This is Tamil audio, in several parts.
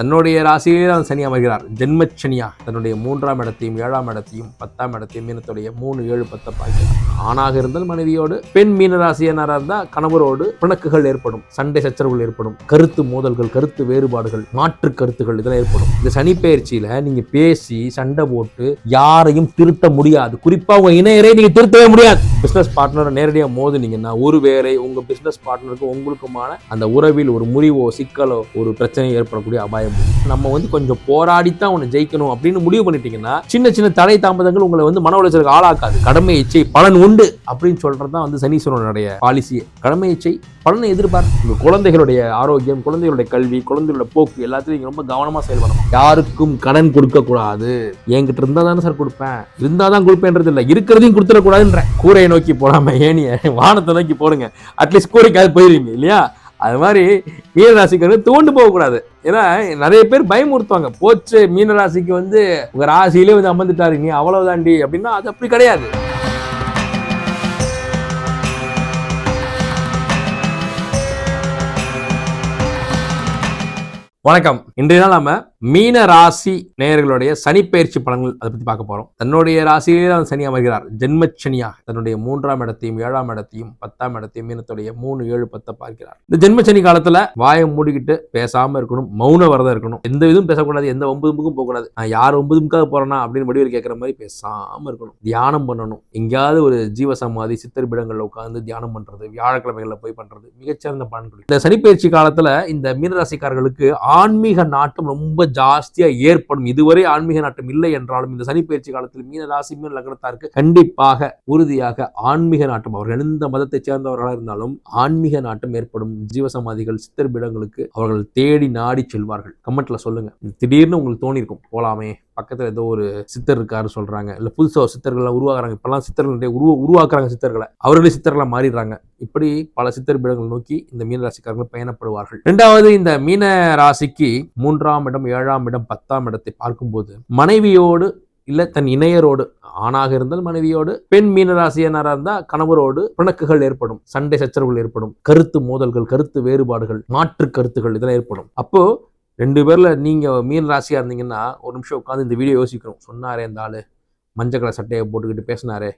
தன்னுடைய ராசியிலே தான் சனி அமர்கிறார். ஜென்மச்சனியா தன்னுடைய மூன்றாம் இடத்தையும் ஏழாம் இடத்தையும் பத்தாம் இடத்தையும் மீனத்துடைய மூணு ஏழு பத்தை பார்க்கிறார் ஆணாக இருந்தால் மனைவியோடு பெண் மீன ராசியனாராக இருந்தால் கணவரோடு பிணக்குகள் ஏற்படும் சண்டை சச்சரவுகள் ஏற்படும் கருத்து மோதல்கள் கருத்து வேறுபாடுகள் மாற்று கருத்துகள் இதெல்லாம் ஏற்படும். இந்த சனி பயிற்சியில நீங்க பேசி சண்டை போட்டு யாரையும் திருத்த முடியாது. குறிப்பா உங்க இணையரை நீங்க திருத்தவே முடியாது. பிசினஸ் பார்ட்னரை நேரடியாக மோதுனீங்கன்னா ஒருவேளை உங்க பிசினஸ் பார்ட்னருக்கு உங்களுக்குமான அந்த உறவில் ஒரு முறிவோ சிக்கலோ ஒரு பிரச்சனை ஏற்படக்கூடிய அபாயம் நம்ம வந்து கொஞ்சம் போராடித்தான் உன்னை ஜெயிக்கணும் அப்படின்னு முடிவு பண்ணிட்டீங்கன்னா சின்ன சின்ன தடை தாமதங்கள் உங்களை வந்து மன உளைச்சலுக்கு ஆளாக்காது. கடமை இச்சை பலன் உண்டு அப்படின்னு சொல்றது தான் வந்து சனீஸ்வரனுடைய பாலிசியே கடமை இச்சை பலனை எதிர்பார்ப்பு உங்க குழந்தைகளுடைய ஆரோக்கியம் குழந்தைகளுடைய கல்வி குழந்தைகளோட போக்கு எல்லாத்துலையும் ரொம்ப கவனமா செயல்படணும் யாருக்கும் கடன் கொடுக்க கூடாது என்கிட்ட இருந்தா தானே சார் கொடுப்பேன். இருந்தா தான் கொடுப்பேன்றது இல்லை. இருக்கிறதையும் கொடுத்துடக்கூடாதுன்ற கூரையை நோக்கி போடாம ஏனிய வானத்தை நோக்கி போடுங்க. அட்லீஸ்ட் கூரைக்காவது போயிருவீங்க இல்லையா? அது மாதிரி மீனராசிக்கு தூண்டு போகக்கூடாது. ஏன்னா நிறைய பேர் பயமுறுத்துவாங்க. போச்சு மீனராசிக்கு வந்து உங்க ராசியிலே வந்து அமர்ந்துட்டாரு நீ அவ்வளவுதாண்டி அப்படின்னா அது அப்படி கிடையாது. வணக்கம். இன்றைய நாள் நாம மீன ராசி நேயர்களுடைய சனிப்பெயர்ச்சி பலன்கள் அதை பற்றி பார்க்க போகிறோம் தன்னுடைய ராசியிலே தான் சனி அமர்கிறார். ஜென்மச்சனியாக தன்னுடைய மூன்றாம் இடத்தையும் ஏழாம் இடத்தையும் பத்தாம் இடத்தையும் மீனத்துடைய மூணு ஏழு பத்தை பார்க்கிறார். இந்த ஜென்மச்சனி காலத்தில் வாயை மூடிக்கிட்டு பேசாமல் இருக்கணும் மௌன வரதம் இருக்கணும். எந்த இதுவும் பேசக்கூடாது எந்த ஒன்பதுமுக்கும் போகக்கூடாது. நான் யார் ஒன்பதுமுக்காக போறேன்னா அப்படின்னு முடிவில் கேட்குற மாதிரி பேசாமல் இருக்கணும். தியானம் பண்ணணும். எங்கேயாவது ஒரு ஜீவசமாதி சித்தர் உட்காந்து தியானம் பண்ணுறது வியாழக்கிழமைகளில் போய் பண்ணுறது மிகச்சிறந்த பலன்கள். இந்த சனிப்பயிற்சி காலத்தில் இந்த மீனராசிக்காரர்களுக்கு ஆன்மீக நாட்டம் ரொம்ப ஜாஸ்தியா ஏற்படும். இதுவரை ஆன்மீக நாட்டம் இல்லை என்றாலும் இந்த சனிப்பயிற்சி காலத்தில் மீன ராசி மீன லக்னத்தாருக்கு கண்டிப்பாக உறுதியாக ஆன்மீக நாட்டம். அவர்கள் எந்த மதத்தைச் சேர்ந்தவர்களாக இருந்தாலும் ஆன்மீக நாட்டம் ஏற்படும். ஜீவசமாதிகள் சித்தர் பீடங்களுக்கு அவர்கள் தேடி நாடி செல்வார்கள். கமெண்ட்ல சொல்லுங்க. திடீர்னு உங்களுக்கு தோணிருக்கும். போலாமே. பக்கத்தில் ஏதோ ஒரு சித்தர் இருக்காரு சொல்கிறாங்க இல்லை புதுசாக சித்தர்கள்லாம் உருவாக்குறாங்க இப்போல்லாம் சித்தர்கள் நிறைய உருவ உருவாக்குறாங்க சித்தர்களை. அவர்களே சித்தர்களாக மாறிடுறாங்க. இப்படி பல சித்தர் பீடங்கள் நோக்கி இந்த மீன ராசிக்காரர்கள் பயணப்படுவார்கள். ரெண்டாவது இந்த மீன ராசிக்கு மூன்றாம் இடம் ஏழாம் இடம் பத்தாம் இடத்தை பார்க்கும்போது மனைவியோடு இல்ல தன் இணையரோடு ஆணாக இருந்தால் மனைவியோடு பெண் மீனராசியனாராக இருந்தால் கணவரோடு பிணக்குகள் ஏற்படும் சண்டை சச்சரவுகள் ஏற்படும் கருத்து மோதல்கள் கருத்து வேறுபாடுகள் மாற்று கருத்துகள் இதெல்லாம் ஏற்படும். அப்போ ரெண்டு பேரில் நீங்கள் மீன் ராசியாக இருந்தீங்கன்னா ஒரு நிமிஷம் உட்காந்து இந்த வீடியோ யோசிக்கணும். சொன்னாரே இந்த ஆள். மஞ்சள் கலர் சட்டையை போட்டுக்கிட்டு பேசினாரே.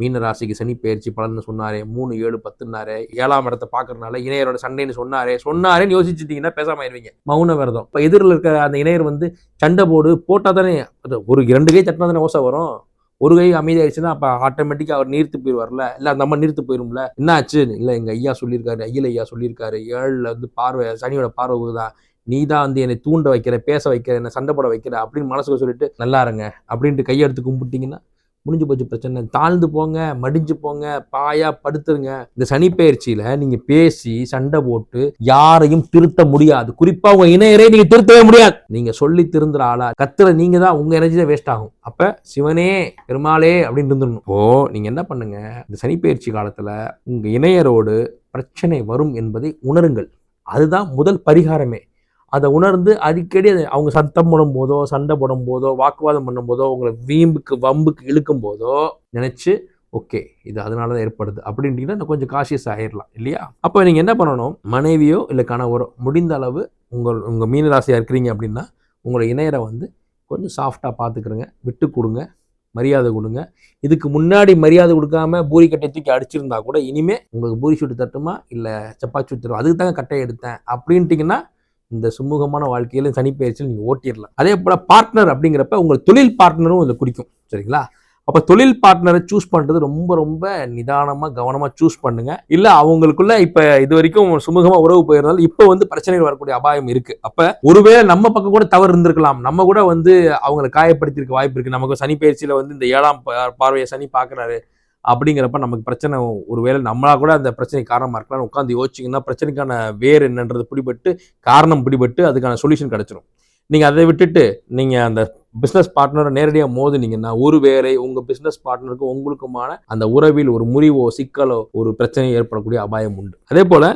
மீன ராசிக்கு சனி பயிற்சி பலன்னு சொன்னாரே. மூணு ஏழு பத்துனாரே ஏழாம் இடத்தை பார்க்கறதுனால இணையரோட சண்டைன்னு சொன்னாரே. சொன்னாரேன்னு யோசிச்சுட்டீங்கன்னா பேசாம ஆயிருவீங்க. மௌன விரதம். இப்போ எதிரில் இருக்க அந்த இணையர் வந்து சண்டை போடு போட்டால் தானே அது ஒரு இரண்டு கை தட்டினா தானே ஓசை வரும். ஒரு கை அமைதியாயிடுச்சுன்னா அப்போ ஆட்டோமேட்டிக்காக அவர் நீர்த்து போயிடுவார்ல இல்லை அந்த அம்மா நீர்த்து போயிரும்ல. என்ன ஆச்சு இல்லை எங்கள் ஐயா சொல்லியிருக்காரு ஐயில் ஐயா சொல்லியிருக்காரு. ஏழில் வந்து பார்வை சனியோட பார்வை தான் நீ தான் வந்து என்னை தூண்ட வைக்கிற பேச வைக்கிற என்னை சண்டை போட வைக்கிற அப்படின்னு மனசுக்கு சொல்லிட்டு நல்லா இருங்க அப்படின்ட்டு கையெடுத்து கும்பிட்டீங்கன்னா முடிஞ்சு போச்சு பிரச்சனை. தாழ்ந்து போங்க மடிஞ்சு போங்க பாயா படுத்துருங்க. இந்த சனி பயிற்சியில நீங்க பேசி சண்டை போட்டு யாரையும் திருத்த முடியாது. குறிப்பா உங்க இணையரை நீங்க திருத்தவே முடியாது. நீங்க சொல்லி திருந்துற ஆளா கத்துற நீங்க தான் உங்க எனர்ஜி தான் வேஸ்ட் ஆகும். அப்ப சிவனே பெருமாளே அப்படின்னு இருந்துடணும். இப்போ நீங்க என்ன பண்ணுங்க? இந்த சனி பயிற்சி காலத்துல உங்க இணையரோடு பிரச்சனை வரும் என்பதை உணருங்கள். அதுதான் முதல் பரிகாரமே. அதை உணர்ந்து அடிக்கடி அதை அவங்க சத்தம் போடும் போதோ சண்டை போடும் போதோ வாக்குவாதம் பண்ணும் போதோ உங்களை வீம்புக்கு வம்புக்கு இழுக்கும் போதோ நினச்சி ஓகே இது அதனால தான் ஏற்படுது. அப்படின்ட்டிங்கன்னா இன்னும் கொஞ்சம் காஷியஸ் ஆயிடலாம் இல்லையா? அப்போ நீங்கள் என்ன பண்ணணும்? மனைவியோ இல்லை கணவரோ முடிந்த அளவு உங்கள் உங்கள் மீனராசியாக இருக்கிறீங்க அப்படின்னா உங்களை இணையரை வந்து கொஞ்சம் சாஃப்டாக பார்த்துக்கிறங்க விட்டு கொடுங்க மரியாதை கொடுங்க. இதுக்கு முன்னாடி மரியாதை கொடுக்காம பூரி கட்டை தூக்கி அடிச்சிருந்தா கூட இனிமே உங்களுக்கு பூரி சுட்டு தட்டுமா? இல்லை சப்பாத்தி சுட்டு அதுக்கு தாங்க கட்டையை எடுத்தேன் அப்படின்ட்டிங்கன்னா இந்த சுமூகமான வாழ்க்கையிலும் சனிப்பயிற்சியில் நீங்கள் ஓட்டிடலாம். அதே போல் பார்ட்னர் அப்படிங்கிறப்ப உங்கள் தொழில் பார்ட்னரும் இதில் குறிக்கும் சரிங்களா? அப்போ தொழில் பார்ட்னரை சூஸ் பண்ணுறது ரொம்ப ரொம்ப நிதானமாக கவனமாக சூஸ் பண்ணுங்க. இல்லை அவங்களுக்குள்ள இப்போ இது வரைக்கும் சுமூகமாக உறவு போயிருந்தாலும் இப்போ வந்து பிரச்சனைகள் வரக்கூடிய அபாயம் இருக்கு. அப்போ ஒருவேளை நம்ம பக்கம் கூட தவறு இருந்திருக்கலாம். நம்ம கூட வந்து அவங்களை காயப்படுத்தியிருக்க வாய்ப்பு இருக்கு. நமக்கு சனி பயிற்சியில் வந்து இந்த ஏழாம் பா- பார்வையை சனி பார்க்குறாரு. அப்படிங்கிறப்ப நமக்கு பிரச்சனை ஒருவேளை நம்மளா கூட அந்த பிரச்சனை காரணமாக இருக்கலாம். உட்காந்து யோசிச்சிங்கன்னா பிரச்சனைக்கான வேர் என்னன்றது பிடிபட்டு காரணம் பிடிபட்டு அதுக்கான சொல்யூஷன் கிடைச்சிரும். நீங்கள் அதை விட்டுட்டு நீங்கள் அந்த பிஸ்னஸ் பார்ட்னரை நேரடியாக மோதுனீங்கன்னா ஒருவேளை உங்கள் பிஸ்னஸ் பார்ட்னருக்கு உங்களுக்குமான அந்த உறவில் ஒரு முறிவோ சிக்கலோ ஒரு பிரச்சனையோ ஏற்படக்கூடிய அபாயம் உண்டு. அதே போல்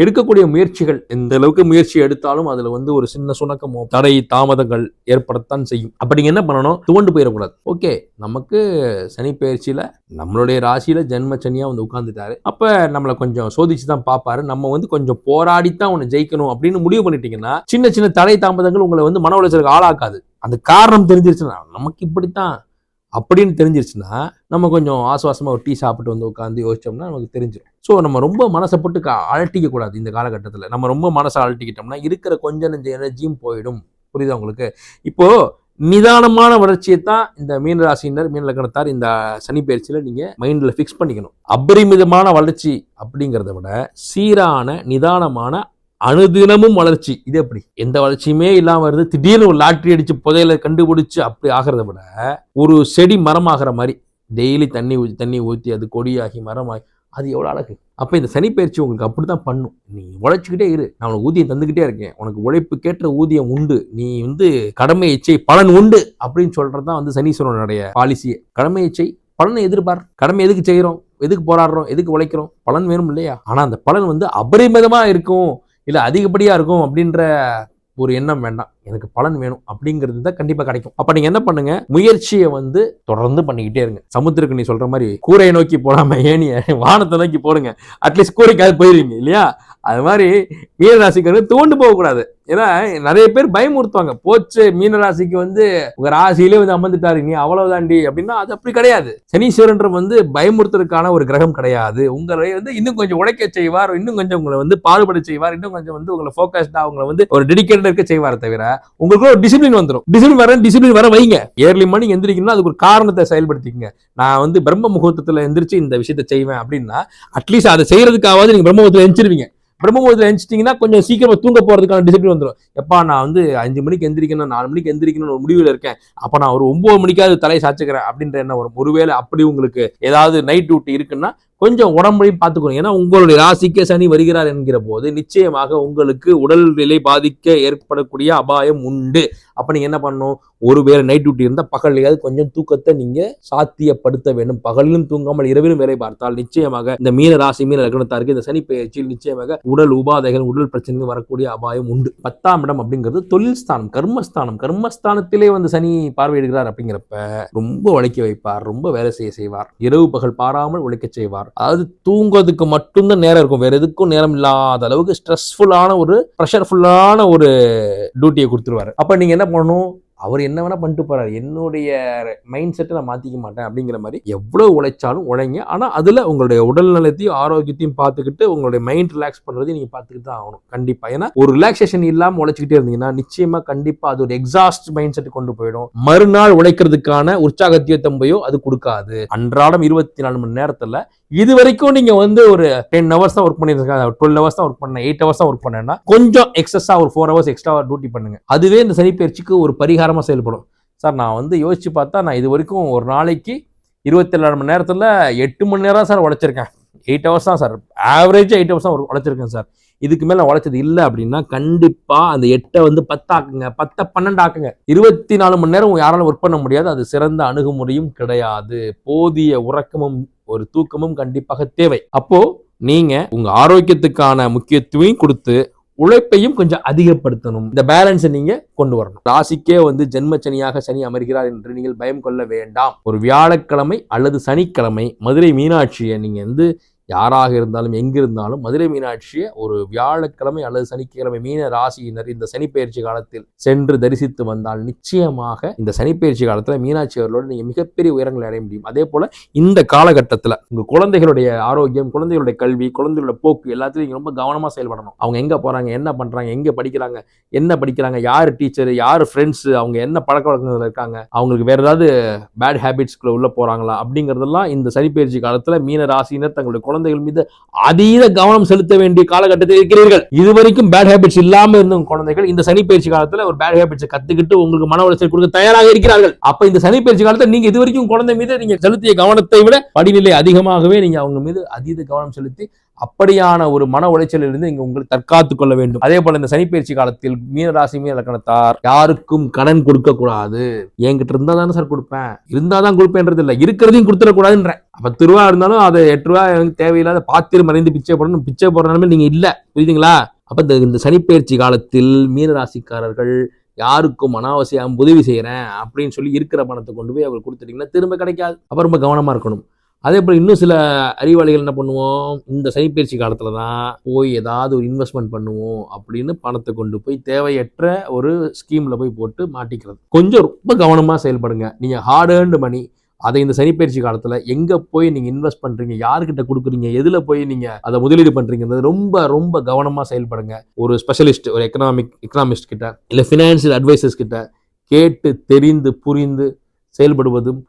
எடுக்கக்கூடிய முயற்சிகள் எந்த அளவுக்கு முயற்சி எடுத்தாலும் அதுல வந்து ஒரு சின்ன சுணக்கமோ தடை தாமதங்கள் ஏற்படத்தான் செய்யும். அப்ப நீங்க என்ன பண்ணணும்? துவண்டு போயிடக்கூடாது. ஓகே நமக்கு சனி பயிற்சியில நம்மளுடைய ராசியில ஜென்ம சனியா வந்து உட்கார்ந்துட்டாரு. அப்ப நம்மளை கொஞ்சம் சோதிச்சு தான் பார்ப்பாரு நம்ம வந்து கொஞ்சம் போராடித்தான் உன்னை ஜெயிக்கணும் அப்படின்னு முடிவு பண்ணிட்டீங்கன்னா சின்ன சின்ன தடை தாமதங்கள் உங்களை வந்து மன உளைச்சலுக்கு ஆளாக்காது. அந்த காரணம் தெரிஞ்சிருச்சுன்னா நமக்கு இப்படித்தான். அப்படின்னு தெரிஞ்சிருச்சுன்னா நம்ம கொஞ்சம் ஆசுவாசமாக ஒரு டீ சாப்பிட்டு வந்து உட்காந்து யோசிச்சோம்னா நமக்கு தெரிஞ்சிடும் ஸோ நம்ம ரொம்ப மனசை போட்டு க- அழட்டிக்க கூடாது இந்த காலகட்டத்தில். நம்ம ரொம்ப மனசை அழட்டிக்கிட்டோம்னா இருக்கிற கொஞ்ச நெஞ்ச எனர்ஜியும் போயிடும். புரியுதா உங்களுக்கு? இப்போது நிதானமான வளர்ச்சியை தான் இந்த மீன ராசியினர் மீன லக்னத்தார் இந்த சனி பயிற்சியில் நீங்கள் மைண்டில் ஃபிக்ஸ் பண்ணிக்கணும். அபரிமிதமான வளர்ச்சி அப்படிங்கிறத விட சீரான நிதானமான அனுதினமும் வளர்ச்சி. இது எப்படி? எந்த வளர்ச்சியுமே இல்லாம வருது. திடீர்னு ஒரு லாட்ரி அடிச்சு புதையில கண்டுபிடிச்சு அப்படி ஆகிறத விட ஒரு செடி மரமாகிற மாதிரி டெய்லி தண்ணி ஊற்றி தண்ணி ஊற்றி அது கொடியாகி மரமாகி அது எவ்வளோ அழகு. அப்போ இந்த சனிப்பயிற்சி உங்களுக்கு அப்படி தான் பண்ணும். நீ உழைச்சிக்கிட்டே இரு. நான் உனக்கு ஊதியம் தந்துக்கிட்டே இருக்கேன். உனக்கு உழைப்புக்கேற்ற ஊதியம் உண்டு. நீ வந்து கடமை இச்சை பலன் உண்டு அப்படின்னு சொல்கிறது தான் வந்து சனீஸ்வரனுடைய பாலிசியே கடமை இச்சை பலனை எதிர்பார். கடமை எதுக்கு செய்கிறோம் எதுக்கு போராடுறோம்? எதுக்கு உழைக்கிறோம்? பலன் வேணும் இல்லையா? ஆனால் அந்த பலன் வந்து அபரிமிதமாக இருக்கும். இல்லை அதிகப்படியாக இருக்கும் அப்படின்ற ஒரு எண்ணம் வேண்டாம். எனக்கு பலன் வேணும் அப்படிங்கிறது தான் கண்டிப்பாக கிடைக்கும். அப்போ நீங்கள் என்ன பண்ணுங்க? முயற்சியை வந்து தொடர்ந்து பண்ணிக்கிட்டே இருங்க. சமுத்திரக்கு நீ சொல்கிற மாதிரி கூரையை நோக்கி போடாம ஏனிய வானத்தை நோக்கி போடுங்க. அட்லீஸ்ட் கூரைக்காவது போயிருவீங்க இல்லையா? அது மாதிரி மீனராசிக்கு தோண்டு போகக்கூடாது. ஏன்னா நிறைய பேர் பயமுறுத்துவாங்க. போச்சு மீனராசிக்கு வந்து உங்க ராசியிலே வந்து அமர்ந்துட்டாரு நீ அவ்வளவுதாண்டி அப்படின்னா அது அப்படி கிடையாது. சனீஸ்வரன்ற வந்து பயமுறுத்துறதுக்கான ஒரு கிரகம் கிடையாது. உங்களை வந்து இன்னும் கொஞ்சம் உழைக்க செய்வார் இன்னும் கொஞ்சம் உங்களை வந்து பாடுபட செய்வார் இன்னும் கொஞ்சம் வந்து உங்களை ஃபோக்கஸ்டா உங்களை வந்து ஒரு டெடிக்கேட்டட் இருக்க செய்வார் தவிர உங்களுக்கு ஒரு டிசிப்ளின் வந்துடும் டிசிப்ளின் வர டிசிப்ளின் வர வைங்க. ஏர்லி மார்னிங் எந்திரிக்கணும்னா அதுக்கு ஒரு காரணத்தை செயல்படுத்திக்கங்க. நான் வந்து பிரம்ம முகூர்த்தத்தில் எந்திரிச்சு இந்த விஷயத்தை செய்வேன் அப்படின்னா அட்லீஸ்ட் அதை செய்யறதுக்காவது நீங்கள் பிரம்ம முகூர்த்தத்தில் எந்திரிச்சிருவீங்க. பிரம்ம முகூர்த்தத்துல எந்திரிச்சிட்டீங்கன்னா கொஞ்சம் சீக்கிரமாக தூங்க போகிறதுக்கான டிசிப்ளின் வந்துடும் எப்பா நான் வந்து அஞ்சு மணிக்கு எந்திரிக்கணும் நாலு மணிக்கு எந்திரிக்கணும்னு ஒரு முடிவில் இருக்கேன். அப்போ நான் ஒரு ஒம்பது மணிக்காவது தலையை சாச்சுக்கிறேன் அப்படின்ற என்ன வரும். ஒருவேளை அப்படி உங்களுக்கு ஏதாவது நைட் டியூட்டி இருக்குன்னா கொஞ்சம் உடம்பையும் பார்த்துக்கணும். ஏன்னா உங்களுடைய ராசிக்கே சனி வருகிறார் என்கிற போது நிச்சயமாக உங்களுக்கு உடல் நிலை பாதிக்க ஏற்படக்கூடிய அபாயம் உண்டு. அப்ப நீங்க என்ன பண்ணணும்? ஒருவேளை நைட் டியூட்டி இருந்தால் பகல்லையாவது கொஞ்சம் தூக்கத்தை நீங்க சாத்தியப்படுத்த வேண்டும். பகலிலும் தூங்காமல் இரவிலும் வேலை பார்த்தால் நிச்சயமாக இந்த மீன ராசி மீன லக்னத்தாருக்கு இந்த சனி பயிற்சியில் நிச்சயமாக உடல் உபாதைகள் உடல் பிரச்சனைகள் வரக்கூடிய அபாயம் உண்டு. பத்தாம் இடம் அப்படிங்கிறது தொழில் ஸ்தானம் கர்மஸ்தானம். கர்மஸ்தானத்திலே வந்து சனி பார்வையிடுகிறார் அப்படிங்கிறப்ப ரொம்ப உழைக்க வைப்பார் ரொம்ப வேலை செய்ய செய்வார். இரவு பகல் பாராமல் உழைக்க செய்வார். அதாவது தூங்குறதுக்கு மட்டும்தான் நேரம் இருக்கும். வேற எதுக்கும் நேரம் இல்லாத அளவுக்கு ஸ்ட்ரெஸ்ஃபுல்லான ஒரு ப்ரெஷர்ஃபுல்லான ஒரு டியூட்டியை கொடுத்துருவாரு. அப்ப நீங்க என்ன பண்ணணும்? அவர் என்ன வேணால் பண்ணிட்டு போறாரு. என்னுடைய மைண்ட் செட்டை நான் மாத்திக்க மாட்டேன் அப்படிங்கிற மாதிரி எவ்வளோ உழைச்சாலும் உழைங்க. ஆனால் அதில் உங்களுடைய உடல் நலத்தையும் ஆரோக்கியத்தையும் பார்த்துக்கிட்டு உங்களுடைய மைண்ட் ரிலாக்ஸ் பண்ணுறதையும் நீங்கள் பார்த்துக்கிட்டு தான் ஆகணும். கண்டிப்பாக ஏன்னா ஒரு ரிலாக்ஸேஷன் இல்லாமல் உழைச்சிக்கிட்டே இருந்தீங்கன்னா நிச்சயமாக கண்டிப்பாக அது ஒரு எக்ஸாஸ்ட் மைண்ட் செட் கொண்டு போயிடும். மறுநாள் உழைக்கிறதுக்கான உற்சாகத்தையோ தம்பையோ அது கொடுக்காது. அன்றாடம் இருபத்தி நாலு மணி நேரத்தில் இது வரைக்கும் நீங்க வந்து ஒரு டென் ஹவர்ஸ் தான் ஒர்க் பண்ணிருக்காங்க டுவெல் ஹவர்ஸ் தான் ஒர்க் பண்ண எயிட் ஹவர்ஸ் தான் ஒர்க் பண்ணேன்னா கொஞ்சம் எக்ஸஸா ஒரு ஃபோர் ஹவர்ஸ் எக்ஸ்ட்ரா டியூட்டி பண்ணுங்க. அதுவே இந்த சனிப்பயிற்சிக்கு ஒரு பரிகாரம் செயல்படும். சார் நான் வந்து யோசித்து பார்த்தா நான் இது வரைக்கும் ஒரு நாளைக்கு இருபத்தேழு மணி நேரத்தில் எட்டு மணி நேரம் சார் உழைச்சிருக்கேன். எயிட் ஹவர்ஸ் தான் சார். ஆவரேஜாக எயிட் ஹவர்ஸ் தான் உழைச்சிருக்கேன் சார். இதுக்கு மேலே நான் உழைச்சது இல்லை அப்படின்னா கண்டிப்பாக அந்த எட்டை வந்து பத்தாக்குங்க. பத்தை பன்னெண்டு ஆக்குங்க. இருபத்தி நாலு மணி நேரம் யாராலும் ஒர்க் பண்ண முடியாது. அது சிறந்த அணுகுமுறையும் கிடையாது. போதிய உறக்கமும் ஒரு தூக்கமும் கண்டிப்பாக தேவை. அப்போது நீங்கள் உங்கள் ஆரோக்கியத்துக்கான முக்கியத்துவம் கொடுத்து உழைப்பையும் கொஞ்சம் அதிகப்படுத்தணும். இந்த பேலன்ஸை நீங்க கொண்டு வரணும். ராசிக்கே வந்து ஜென்மச்சனியாக சனி அமர்கிறார் என்று நீங்கள் பயம் கொள்ள வேண்டாம். ஒரு வியாழக்கிழமை அல்லது சனிக்கிழமை மதுரை மீனாட்சியை நீங்க வந்து யாராக இருந்தாலும் எங்கிருந்தாலும் மதுரை மீனாட்சியை ஒரு வியாழக்கிழமை அல்லது சனிக்கிழமை மீன ராசியினர் இந்த சனிப்பெயர்ச்சி காலத்தில் சென்று தரிசித்து வந்தால் நிச்சயமாக இந்த சனிப்பெயர்ச்சி காலத்தில் மீனாட்சி அவர்களோடு நீங்கள் மிகப்பெரிய உயரங்களை அடைய முடியும். அதே போல் இந்த காலகட்டத்தில் உங்கள் குழந்தைகளுடைய ஆரோக்கியம் குழந்தைகளுடைய கல்வி குழந்தைகளுடைய போக்கு எல்லாத்திலையும் ரொம்ப கவனமாக செயல்படணும். அவங்க எங்கே போகிறாங்க என்ன பண்ணுறாங்க எங்கே படிக்கிறாங்க என்ன படிக்கிறாங்க யார் டீச்சர் யார் ஃப்ரெண்ட்ஸு அவங்க என்ன பழக்க வழக்கங்கள் இருக்காங்க அவங்களுக்கு வேறு ஏதாவது பேட் ஹேபிட்ஸ்குள்ளே உள்ளே போகிறாங்களா அப்படிங்கிறதெல்லாம் இந்த சனிப்பெயர்ச்சி காலத்தில் மீன ராசியினர் தங்களுடைய குழந்தைகள் மீது அதீத கவனம் செலுத்த வேண்டிய காலகட்டத்தில் இருக்கிறீர்கள். இதுவரைக்கும் பேட் ஹேபிட்ஸ் இல்லாம இருந்த குழந்தைகள் இந்த சனி பயிற்சி காலத்துல ஒரு பேட் ஹேபிட்ஸ் கத்துக்கிட்டு உங்களுக்கு மன உளைச்சல் கொடுக்க தயாராக இருக்கிறார்கள். அப்ப இந்த சனி பயிற்சி காலத்துல நீங்க இதுவரைக்கும் குழந்தை மீது நீங்க செலுத்திய கவனத்தை விட படிநிலை அதிகமாகவே நீங்க அவங்க மீது அதீத கவனம் செலுத்தி அப்படியான ஒரு மன உளைச்சலிலிருந்து இங்கே நீங்க உங்களை கொள்ள வேண்டும். அதே போல இந்த சனிப்பயிற்சி காலத்தில் மீனராசி மீன லக்கணத்தார் யாருக்கும் கடன் கொடுக்க கூடாது. என்கிட்ட இருந்தால் தானே சார் கொடுப்பேன். இருந்தால் தான் கொடுப்பேன்றது இல்லை. இருக்கிறதையும் கொடுத்துடக்கூடாதுன்ற பத்து ரூபா இருந்தாலும் அதை எட்டு ரூபா எனக்கு தேவையில்லாத பாத்திரம் மறைந்து பிச்சை போடணும். பிச்சை போடுற நிலைமை இல்லை. புரியுதுங்களா? அப்போ இந்த இந்த சனிப்பயிற்சி காலத்தில் மீனராசிக்காரர்கள் யாருக்கும் அனாவசியம் உதவி செய்கிறேன் அப்படின்னு சொல்லி இருக்கிற பணத்தை கொண்டு போய் அவர் கொடுத்துட்டீங்கன்னா திரும்ப கிடைக்காது. அப்போ ரொம்ப கவனமாக இருக்கணும். அதே போல் இன்னும் சில அறிவாளிகள் என்ன பண்ணுவோம்? இந்த சனிப்பயிற்சி காலத்தில் தான் போய் ஏதாவது ஒரு இன்வெஸ்ட்மெண்ட் பண்ணுவோம் அப்படின்னு பணத்தை கொண்டு போய் தேவையற்ற ஒரு ஸ்கீமில் போய் போட்டு மாட்டிக்கிறது. கொஞ்சம் ரொம்ப கவனமாக செயல்படுங்க. நீங்கள் ஹார்ட் ஏர்ன்டு மணி அதை இந்த சனிப்பயிற்சி காலத்தில் எங்கே போய் நீங்கள் இன்வெஸ்ட் பண்ணுறீங்க யாருக்கிட்ட கொடுக்குறீங்க? எதில் போய் நீங்கள் அதை முதலீடு பண்ணுறீங்கிறது ரொம்ப ரொம்ப கவனமாக செயல்படுங்க. ஒரு ஸ்பெஷலிஸ்ட் ஒரு எக்கனாமிக் எக்கனாமிஸ்ட் கிட்ட இல்லை ஃபினான்ஷியல் அட்வைசர்ஸ் கிட்ட கேட்டு தெரிந்து புரிந்து செயல்படுவதும்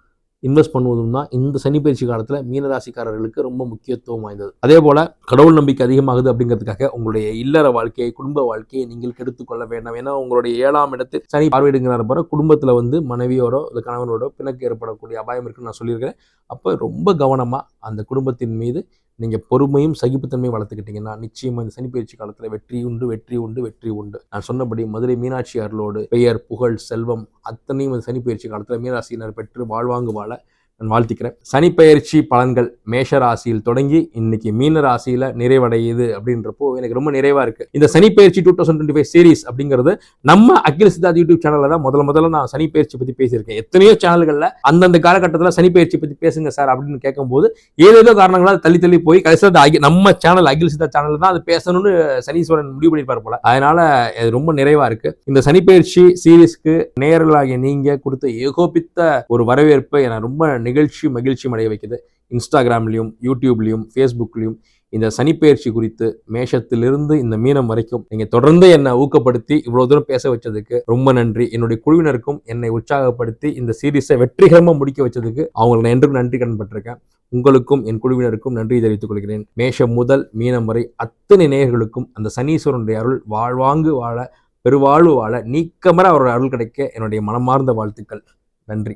இன்வெஸ்ட் பண்ணுவதும் தான் இந்த சனிப்பயிற்சி காலத்தில் மீனராசிக்காரர்களுக்கு ரொம்ப முக்கியத்துவம் வாய்ந்தது. அதே போல் கடவுள் நம்பிக்கை அதிகமாகுது அப்படிங்கிறதுக்காக உங்களுடைய இல்லற வாழ்க்கையை குடும்ப வாழ்க்கையை நீங்கள் கெடுத்துக்கொள்ள வேண்டாம். ஏன்னா உங்களுடைய ஏழாம் இடத்தில் சனி பார்வையிடுங்கிறார போகிற குடும்பத்தில் வந்து மனைவியோரோ இல்லை கணவனோட பிணக்கு ஏற்படக்கூடிய அபாயம் இருக்குன்னு நான் சொல்லியிருக்கிறேன். அப்போ ரொம்ப கவனமாக அந்த குடும்பத்தின் மீது நீங்கள் பொறுமையும் சகிப்புத்தன்மையும் வளர்த்துக்கிட்டீங்கன்னா நிச்சயமாக இந்த சனிப்பயிற்சி காலத்தில் வெற்றி உண்டு வெற்றி உண்டு வெற்றி உண்டு. நான் சொன்னபடி மதுரை மீனாட்சி அருளோடு பெயர் புகழ் செல்வம் அத்தனையும் இந்த சனிப்பயிற்சி காலத்தில் மீனராசியினர் பெற்று வாழ்வாங்கு வாழ நான் வாழ்த்திக்கிறேன். சனிப்பெயர்ச்சி பலன்கள் மேஷ ராசியில் தொடங்கி இன்னைக்கு மீன ராசியில நிறைவடையுது அப்படின்றப்போ எனக்கு ரொம்ப நிறைவா இருக்கு. இந்த சனிப்பெயர்ச்சி two thousand twenty five series அப்படிங்கிறது நம்ம அகில் சித்தார்த் யூடியூப் சேனல்ல தான் முதல்ல முதல்ல நான் சனிப்பெயர்ச்சி பத்தி பேசியிருக்கேன். எத்தனையோ சேனல்கள்ல அந்தந்த காலகட்டத்தில் சனிப்பெயர்ச்சி பத்தி பேசுங்க சார் அப்படின்னு கேட்கும்போது ஏதேதோ காரணங்களால் தள்ளி தள்ளி போய் கடைசியில் அகி- நம்ம சேனல் அகில் சித்தா சேனல் தான் அது பேசணும்னு சனீஸ்வரன் முடிவு பண்ணியிருப்பார் போல. அதனால இது ரொம்ப நிறைவா இருக்கு. இந்த சனிப்பெயர்ச்சி சீரிஸ்க்கு நேயர்களாகிய நீங்க கொடுத்த ஏகோபித்த ஒரு வரவேற்பை நான் ரொம்ப நிகழ்ச்சி மகிழ்ச்சி அடைய வைக்குது இன்ஸ்டாகிராம்லையும் யூடியூப்லேயும் ஃபேஸ்புக்லையும் இந்த சனிப்பெயர்ச்சி குறித்து மேஷத்திலிருந்து இந்த மீனம் வரைக்கும் நீங்கள் தொடர்ந்து என்னை ஊக்கப்படுத்தி இவ்வளோ தூரம் பேச வச்சதுக்கு ரொம்ப நன்றி. என்னுடைய குழுவினருக்கும் என்னை உற்சாகப்படுத்தி இந்த சீரிஸை வெற்றிகரமாக முடிக்க வச்சதுக்கு அவங்களுக்கு நான் என்றும் நன்றி கடன்பட்டிருக்கேன் உங்களுக்கும் என் குழுவினருக்கும் நன்றி தெரிவித்துக் கொள்கிறேன். மேஷம் முதல் மீனம் வரை அத்தனை நேயர்களுக்கும் அந்த சனீஸ்வரனுடைய அருள் வாழ்வாங்கு வாழ பெருவாழ்வு வாழ நீக்கமர அவரோட அருள் கிடைக்க என்னுடைய மனமார்ந்த வாழ்த்துக்கள். நன்றி.